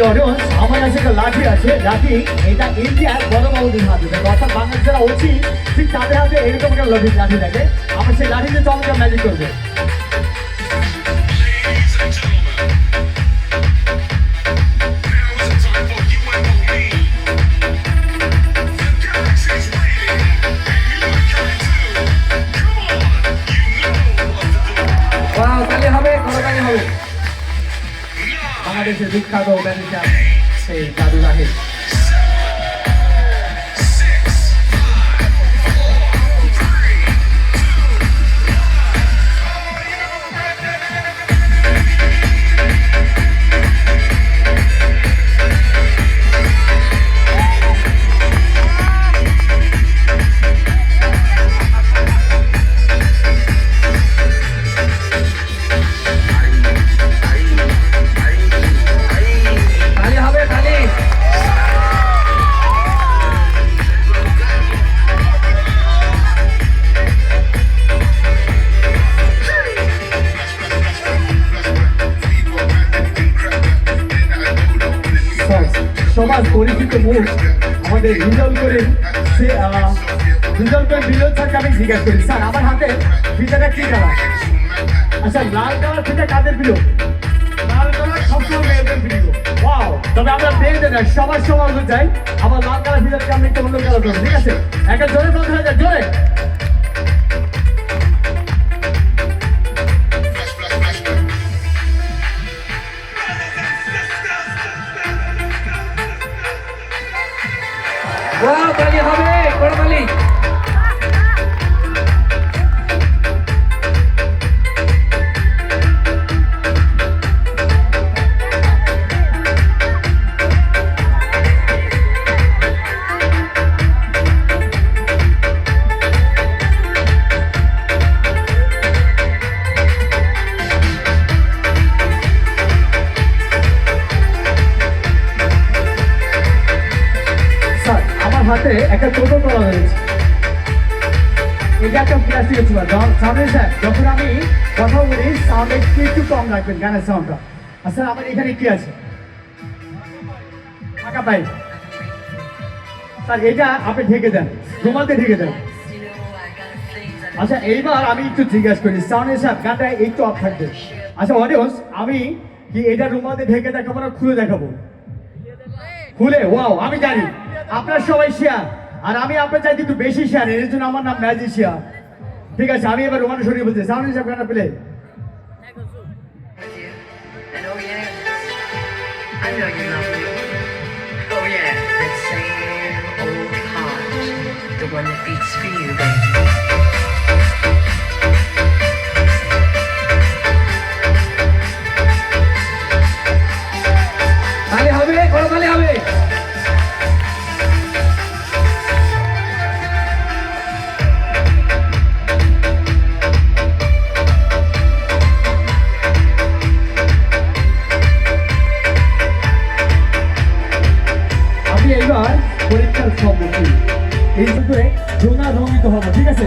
যখন আমার কাছে একটা লাঠি আছে, লাঠি, এটা ইন্ডিয়ার বড়বাবুদের হাতে থাকে অর্থাৎ বাংলাদেশ যারা অছি ঠিক তাদের হাতে এরকম একটা লাঠি লাঠি থাকে আমার সেই লাঠিতে দিয়ে চমৎকার ম্যাজিক করবে। বাংলাদেশের বিখ্যাত ম্যাজিশিয়ান সেই জাদু রাহিদ সবার পরিচিত মুখ আমাদের রিজাল করেন সে রিজাল করেন বিনোদ স্যারকে আমি জিজ্ঞাসা করি, স্যার, আমার হাতে ফিতাটা কি কালার? আচ্ছা লাল কালার ফিতা কাদের প্রিয়? লাল কালার সবসময় মেয়েদের প্রিয়। তবে আমরা মেয়েদের না সবার সবার চাই আমার লাল কালার ফিতাকে আমি একটু অন্য কালার ঠিক আছে? একটা জোরে বলতে হয়ে যায় জোরে। ওয়াও তালি হবে করতালি স্যার হাতে একটা টোটো করা রয়েছে এটা একটা সামনে স্যার, যখন আমি কথা বলি একটু কম রাখবেন গানের সাউন্ডটা স্যার, আমার এখানে কি আছে? পাই। স্যার এটা আপনি ঢেকে দেন। রুমালতে ঢেকে দেন। আচ্ছা এইবার আমি একটু জিজ্ঞাসা করি সাউন্ড স্যার, গানটা একটু অফ থাকবে। আচ্ছা অডিয়েন্স আমি কি এটা রুমালতে ঢেকে দেখাবো না খুলে দেখাবো? খুলে ওয়াও আমি জানি। আপনার সবাই শেয়ার আর আমি আপনার চাইতে একটু বেশি শেয়ার এর জন্য আমার নাম ম্যাজিশিয়ান ঠিক আছে আমি এবার রোমান শরীর বলছি। সামনে সাহেব old heart, the one that beats for you, baby. আমি এইবার ধ্বনিত হব ঠিক আছে?